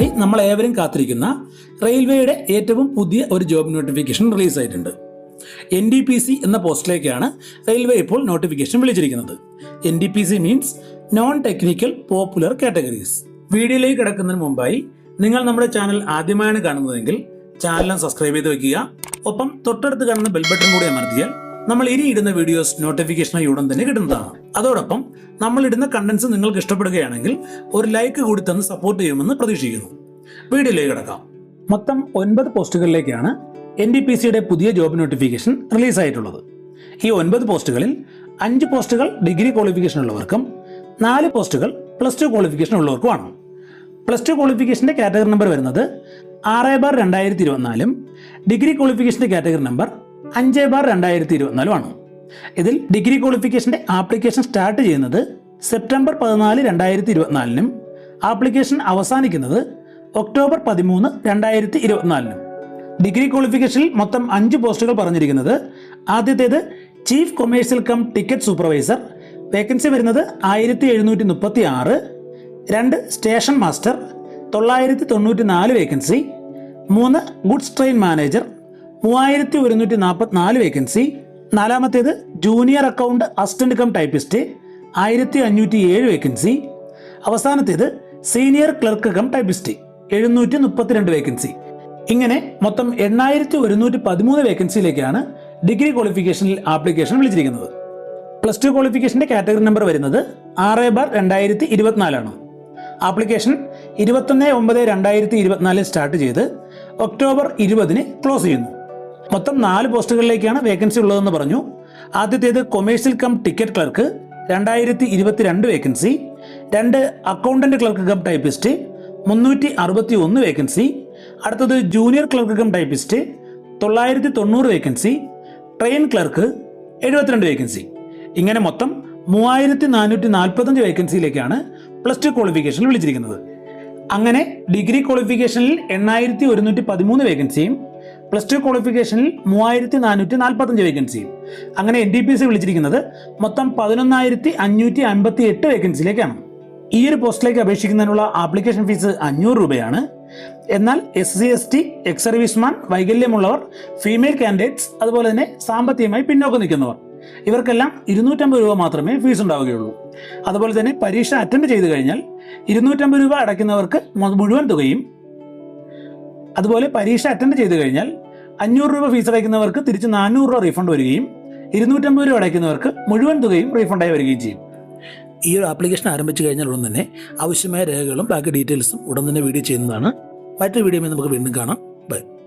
അടുത്തതായി നമ്മൾ ഏവരും കാത്തിരിക്കുന്ന റെയിൽവേയുടെ ഏറ്റവും പുതിയ ഒരു ജോബ് നോട്ടിഫിക്കേഷൻ റിലീസായിട്ടുണ്ട്. എൻ ഡി പി സി എന്ന പോസ്റ്റിലേക്കാണ് റെയിൽവേ ഇപ്പോൾ നോട്ടിഫിക്കേഷൻ വിളിച്ചിരിക്കുന്നത്. N D P C means non technical popular categories വീഡിയോയിലേക്ക് കിടക്കുന്നതിന് മുമ്പായി നിങ്ങൾ നമ്മുടെ ചാനൽ ആദ്യമായാണ് കാണുന്നതെങ്കിൽ ചാനൽ സബ്സ്ക്രൈബ് ചെയ്ത് വെക്കുക. ഒപ്പം തൊട്ടടുത്ത് കാണുന്ന ബെൽ ബട്ടൺ കൂടി അമർത്തിയാൽ നമ്മൾ ഇനി ഇടുന്ന വീഡിയോസ് നോട്ടിഫിക്കേഷനായി ഉടൻ തന്നെ കിട്ടുന്നതാണ്. അതോടൊപ്പം നമ്മൾ ഇടുന്ന കണ്ടന്റ്സ് നിങ്ങൾക്ക് ഇഷ്ടപ്പെടുകയാണെങ്കിൽ ഒരു ലൈക്ക് കൂടി തന്ന് സപ്പോർട്ട് ചെയ്യുമെന്ന് പ്രതീക്ഷിക്കുന്നു. വീഡിയോയിലേക്ക് കിടക്കാം. മൊത്തം ഒൻപത് പോസ്റ്റുകളിലേക്കാണ് എൻ ഡി പി സിയുടെ പുതിയ ജോബ് നോട്ടിഫിക്കേഷൻ റിലീസായിട്ടുള്ളത്. ഈ ഒൻപത് പോസ്റ്റുകളിൽ അഞ്ച് പോസ്റ്റുകൾ ഡിഗ്രി ക്വാളിഫിക്കേഷൻ ഉള്ളവർക്കും നാല് പോസ്റ്റുകൾ പ്ലസ് ടു ക്വാളിഫിക്കേഷൻ ഉള്ളവർക്കുമാണ്. പ്ലസ് ടു ക്വാളിഫിക്കേഷന്റെ കാറ്റഗറി നമ്പർ വരുന്നത് ആറ് ബാർ രണ്ടായിരത്തി ഇരുപത്തിനാലും ഡിഗ്രി ക്വാളിഫിക്കേഷന്റെ കാറ്റഗറി നമ്പർ അഞ്ച് ബാർ രണ്ടായിരത്തി ഇരുപത്തിനാലുമാണ് ഇതിൽ ഡിഗ്രി ക്വാളിഫിക്കേഷന്റെ ആപ്ലിക്കേഷൻ സ്റ്റാർട്ട് ചെയ്യുന്നത് സെപ്റ്റംബർ പതിനാല് രണ്ടായിരത്തി ഇരുപത്തിനാലിനും ആപ്ലിക്കേഷൻ അവസാനിക്കുന്നത് ഒക്ടോബർ പതിമൂന്ന് രണ്ടായിരത്തി ഇരുപത്തിനാലിനും. ഡിഗ്രി ക്വാളിഫിക്കേഷനിൽ മൊത്തം അഞ്ച് പോസ്റ്റുകൾ പറഞ്ഞിരിക്കുന്നത് ആദ്യത്തേത് chief commercial cum ticket supervisor vacancy വരുന്നത് ആയിരത്തി എഴുന്നൂറ്റി മുപ്പത്തി ആറ് രണ്ട് സ്റ്റേഷൻ മാസ്റ്റർ തൊള്ളായിരത്തി തൊണ്ണൂറ്റി നാല് വേക്കൻസി മൂന്ന് ഗുഡ്സ് ട്രെയിൻ മാനേജർ മൂവായിരത്തി ഒരുന്നൂറ്റി നാൽപ്പത്തി നാല് വേക്കൻസി നാലാമത്തേത് junior account assistant cum typist ആയിരത്തി അഞ്ഞൂറ്റി ഏഴ് വേക്കൻസി അവസാനത്തേത് സീനിയർ ക്ലർക്ക് കം ടൈപ്പിസ്റ്റ്. എഴുന്നൂറ്റി മുപ്പത്തിരണ്ട് വേക്കൻസി ഇങ്ങനെ മൊത്തം എണ്ണായിരത്തി ഒരുന്നൂറ്റി പതിമൂന്ന് വേക്കൻസിയിലേക്കാണ് ഡിഗ്രി ക്വാളിഫിക്കേഷനിൽ ആപ്ലിക്കേഷൻ വിളിച്ചിരിക്കുന്നത്. പ്ലസ് ടു ക്വാളിഫിക്കേഷന്റെ കാറ്റഗറി നമ്പർ വരുന്നത് ആറ് ബാർ രണ്ടായിരത്തി ഇരുപത്തിനാലാണ് ആപ്ലിക്കേഷൻ ഇരുപത്തൊന്ന് ഒമ്പത് രണ്ടായിരത്തി ഇരുപത്തിനാലിൽ സ്റ്റാർട്ട് ചെയ്ത് ഒക്ടോബർ ഇരുപതിന് ക്ലോസ് ചെയ്യുന്നു. മൊത്തം നാല് പോസ്റ്റുകളിലേക്കാണ് വേക്കൻസി ഉള്ളതെന്ന് പറഞ്ഞു. ആദ്യത്തേത് കൊമേഴ്സ്യൽ കം ടിക്കറ്റ് ക്ലർക്ക് രണ്ടായിരത്തി ഇരുപത്തിരണ്ട് വേക്കൻസി രണ്ട് അക്കൗണ്ടന്റ് ക്ലർക്ക് കം ടൈപ്പിസ്റ്റ് മുന്നൂറ്റി അറുപത്തി ഒന്ന് വേക്കൻസി അടുത്തത് ജൂനിയർ ക്ലർക്കും ടൈപ്പിസ്റ്റ് തൊള്ളായിരത്തി തൊണ്ണൂറ് വേക്കൻസി ട്രെയിൻ ക്ലർക്ക് എഴുപത്തിരണ്ട് വേക്കൻസി ഇങ്ങനെ മൊത്തം മൂവായിരത്തി നാനൂറ്റി നാൽപ്പത്തഞ്ച് വേക്കൻസിയിലേക്കാണ് പ്ലസ് ടു ക്വാളിഫിക്കേഷനിൽ വിളിച്ചിരിക്കുന്നത്. അങ്ങനെ ഡിഗ്രി ക്വാളിഫിക്കേഷനിൽ എണ്ണായിരത്തി ഒരുന്നൂറ്റി പതിമൂന്ന് വേക്കൻസിയും പ്ലസ് ടു ക്വാളിഫിക്കേഷനിൽ മൂവായിരത്തി നാനൂറ്റി നാൽപ്പത്തഞ്ച് വേക്കൻസിയും അങ്ങനെ എൻ ഡി പി സി വിളിച്ചിരിക്കുന്നത് മൊത്തം പതിനൊന്നായിരത്തി അഞ്ഞൂറ്റി അൻപത്തി എട്ട് വേക്കൻസിയിലേക്കാണ് ഈ ഒരു പോസ്റ്റിലേക്ക് അപേക്ഷിക്കുന്നതിനുള്ള ആപ്ലിക്കേഷൻ ഫീസ് അഞ്ഞൂറ് രൂപയാണ്. എന്നാൽ S C S T ex serviceman വൈകല്യമുള്ളവർ female candidates അതുപോലെ തന്നെ സാമ്പത്തികമായി പിന്നോക്കം നിൽക്കുന്നവർ ഇവർക്കെല്ലാം ഇരുന്നൂറ്റമ്പത് രൂപ മാത്രമേ ഫീസ് ഉണ്ടാവുകയുള്ളൂ. അതുപോലെ തന്നെ പരീക്ഷ അറ്റൻഡ് ചെയ്തു കഴിഞ്ഞാൽ ഇരുന്നൂറ്റമ്പത് രൂപ അടയ്ക്കുന്നവർക്ക് മുഴുവൻ തുകയും അതുപോലെ പരീക്ഷ അറ്റൻഡ് ചെയ്തു കഴിഞ്ഞാൽ അഞ്ഞൂറ് രൂപ ഫീസ് അടയ്ക്കുന്നവർക്ക് തിരിച്ച് നാനൂറ് രൂപ റീഫണ്ട് വരികയും ഇരുന്നൂറ്റമ്പത് രൂപ അടയ്ക്കുന്നവർക്ക് മുഴുവൻ തുകയും റീഫണ്ടായി വരികയും ചെയ്യും. ഈ ഒരു ആപ്ലിക്കേഷൻ ആരംഭിച്ചു കഴിഞ്ഞാൽ ഉടൻ തന്നെ ആവശ്യമായ രേഖകളും ബാക്കി ഡീറ്റെയിൽസും ഉടൻ തന്നെ വീഡിയോ ചെയ്യുന്നതാണ്. മറ്റൊരു വീഡിയോ നമുക്ക് വീണ്ടും കാണാം. ബൈ